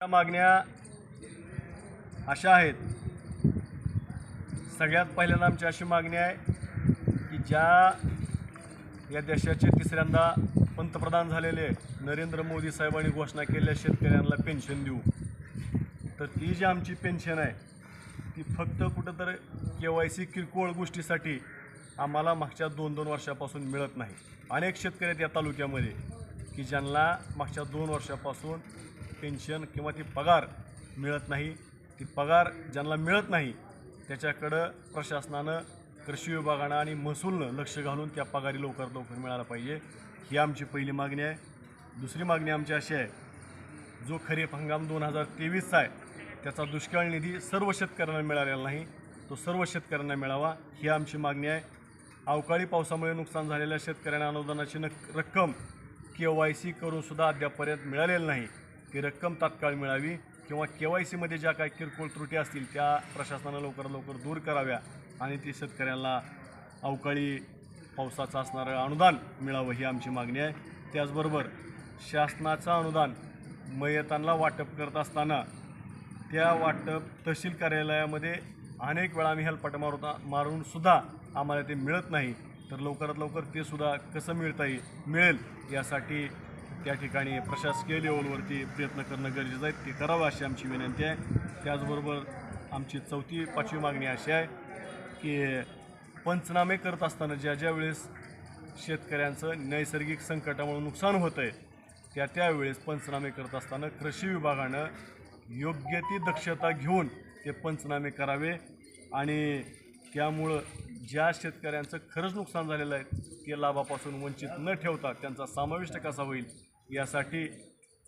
या मागण्या अशा आहेत. सगळ्यात पहिल्यांदा आमची अशी मागणी आहे की ज्या या देशाचे तिसऱ्यांदा पंतप्रधान झालेले नरेंद्र मोदी साहेबांनी घोषणा केलेल्या शेतकऱ्यांना पेन्शन देऊ. तर ती जी आमची पेन्शन आहे ती फक्त कुठंतरी के वाय सी किरकोळ गोष्टीसाठी आम्हाला मागच्या दोन दोन वर्षापासून मिळत नाही. अनेक शेतकरी आहेत या तालुक्यामध्ये की ज्यांना मागच्या दोन वर्षापासून पेन्शन किंवा ती पगार मिळत नाही ती पगार ज्यांना मिळत नाही त्याच्याकडं प्रशासनानं कृषी विभागानं आणि महसूलनं लक्ष घालून त्या पगारी लवकर लवकर मिळायला पाहिजे. ही आमची पहिली मागणी आहे. दुसरी मागणी आमची अशी आहे जो खरीप हंगाम दोन हजार तेवीसचा आहे त्याचा दुष्काळ निधी सर्व शेतकऱ्यांना मिळालेला नाही. तो सर्व शेतकऱ्यांना मिळावा ही आमची मागणी आहे. अवकाळी पावसामुळे नुकसान झालेल्या शेतकऱ्यांना अनुदानाची न रक्कम के वाय सी करूनसुद्धा अद्यापर्यंत मिळालेली नाही. ती रक्कम तात्काळ मिळावी किंवा के वाय सीमध्ये ज्या काही किरकोळ त्रुटी असतील त्या प्रशासनानं लवकरात लवकर दूर कराव्या आणि ती शेतकऱ्यांना अवकाळी पावसाचं असणारं अनुदान मिळावं ही आमची मागणी आहे. त्याचबरोबर शासनाचं अनुदान मयतांना वाटप करत असताना त्या वाटप तहसील कार्यालयामध्ये अनेक वेळा आम्ही हेलपाट मारुता मारूनसुद्धा आम्हाला ते मिळत नाही. तर लवकरात लवकर ते सुद्धा कसं मिळता येईल मिळेल यासाठी त्या ठिकाणी प्रशासकीय लेवलवरती प्रयत्न करणं गरजेचं आहे. ते करावं अशी आमची विनंती आहे. त्याचबरोबर आमची चौथी पाचवी मागणी अशी आहे की पंचनामे करत असताना ज्या ज्या वेळेस शेतकऱ्यांचं नैसर्गिक संकटामुळे नुकसान होतं आहे त्या त्यावेळेस पंचनामे करत असताना कृषी विभागानं योग्य ती दक्षता घेऊन ते पंचनामे करावे आणि त्यामुळं ज्या शेतकऱ्यांचं खरंच नुकसान झालेलं आहे ते लाभापासून वंचित न ठेवता त्यांचा समाविष्ट कसा होईल यासाठी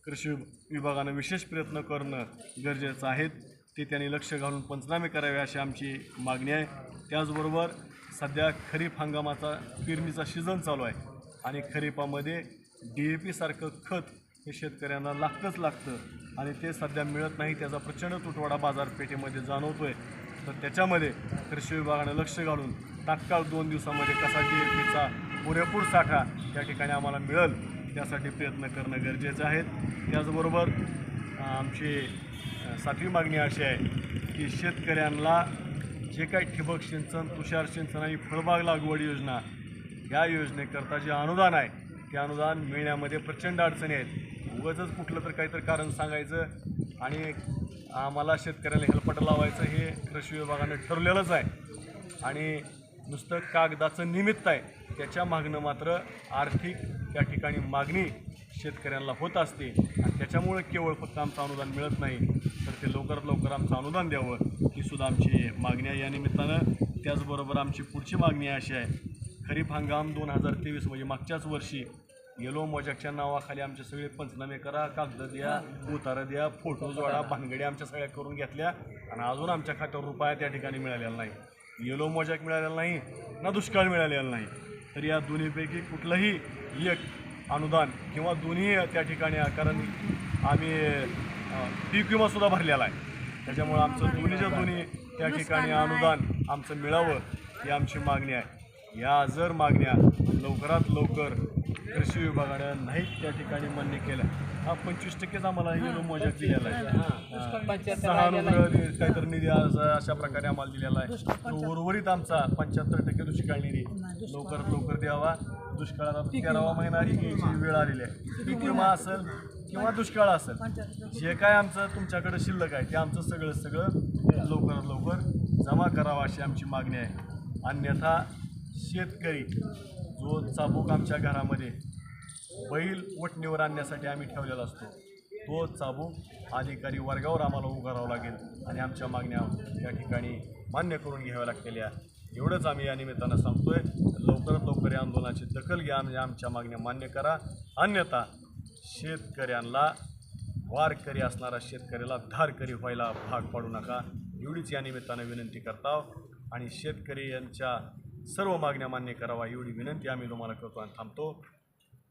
कृषी विभागानं विशेष प्रयत्न करणं गरजेचं आहे. ते त्यांनी लक्ष घालून पंचनामे करावे अशी आमची मागणी आहे. त्याचबरोबर सध्या खरीप हंगामाचा पेरणीचा सीझन चालू आहे आणि खरीपामध्ये डी ए पीसारखं खत हे शेतकऱ्यांना लागतंच लागतं आणि ते सध्या मिळत नाही. त्याचा प्रचंड तुटवडा बाजारपेठेमध्ये जाणवतो आहे तर त्याच्यामध्ये कृषी विभागानं लक्ष घालून तात्काळ दोन दिवसामध्ये कसा डी ए पीचा पुरेपूर साठा त्या ठिकाणी आम्हाला मिळेल त्यासाठी प्रयत्न करणं गरजेचं आहे. त्याचबरोबर आमची सातवी मागणी अशी आहे की शेतकऱ्यांना जे काही ठिबक सिंचन तुषार सिंचन आणि फळबाग लागवड योजना या योजनेकरता जे अनुदान आहे ते अनुदान मिळण्यामध्ये प्रचंड अडचणी आहेत. उगाचच कुठलं तर काहीतरी कारण सांगायचं आणि आम्हाला शेतकऱ्याला हेलपट लावायचं हे कृषी विभागाने ठरलेलंच आहे. आणि नुसतं कागदाचं निमित्त आहे. त्याच्या मागणं मात्र आर्थिक त्या ठिकाणी मागणी शेतकऱ्यांना होत असते. आणि त्याच्यामुळे केवळ फक्त आमचं अनुदान मिळत नाही तर ते लवकरात लवकर आमचं अनुदान द्यावं ही सुद्धा आमची मागणी आहे. या निमित्तानं त्याचबरोबर आमची पुढची मागणी अशी आहे. खरीप हंगाम दोन हजार तेवीस म्हणजे मागच्याच वर्षी. येलो मोजॅकच्या नावाखाली आमचे सगळे पंचनामे करा कागद द्या उतारा द्या फोटो जोडा भानगडी आमच्या सगळ्या करून घेतल्या. आणि अजून आमच्या खात्यावर रुपया त्या ठिकाणी मिळालेला नाही. येलो मोजॅक मिळालेला नाही ना दुष्काळ मिळालेला नाही. तर या दोन्हीपैकी कुठलंही एक अनुदान किंवा दोन्ही त्या ठिकाणी कारण आम्ही पीक विमासुद्धा भरलेला आहे. त्याच्यामुळं आमचं दोन्हीच्या दोन्ही त्या ठिकाणी अनुदान आमचं मिळावं ही आमची मागणी आहे. या जर मागण्या लवकरात लवकर कृषी विभागानं नाही त्या ठिकाणी मान्य केल्या हा पंचवीस टक्केच आम्हाला येलो मोजाक दिलेला आहे. सहा अनुग्रह काहीतरी निधी असा- अशा प्रकारे आम्हाला दिलेला आहे. तो उर्वरित आमचा पंच्याहत्तर टक्के दुष्काळ निधी. लवकरात लवकर द्यावा. दुष्काळात आता तेरावा महिना ही वेळ आलेली आहे. पीक विमा असेल किंवा दुष्काळ असेल जे काय आमचं तुमच्याकडे शिल्लक आहे ते आमचं सगळं सगळं लवकरात लवकर जमा करावं अशी आमची मागणी आहे. अन्यथा शेतकरी जो चाबूक आमच्या घरामध्ये बैल वटणीवर आणण्यासाठी आम्ही ठेवलेला असतो. तो चाबूक अधिकारी वर्गावर आम्हाला उभारावं लागेल आणि आमच्या मागण्या या ठिकाणी मान्य करून घ्याव्या लागलेल्या एवढंच आम्ही या निमित्तानं सांगतोय. लवकरात लवकर या आंदोलनाची दखल घ्या आणि आमच्या मागण्या मान्य करा. अन्यथा शेतकऱ्यांना वारकरी असणारा शेतकऱ्याला धारकरी व्हायला भाग पाडू नका. एवढीच या निमित्तानं विनंती करताव आणि शेतकरी यांच्या सर्व मागण्या मान्य करावा एवढी विनंती आम्ही तुम्हाला करतो आणि थांबतो.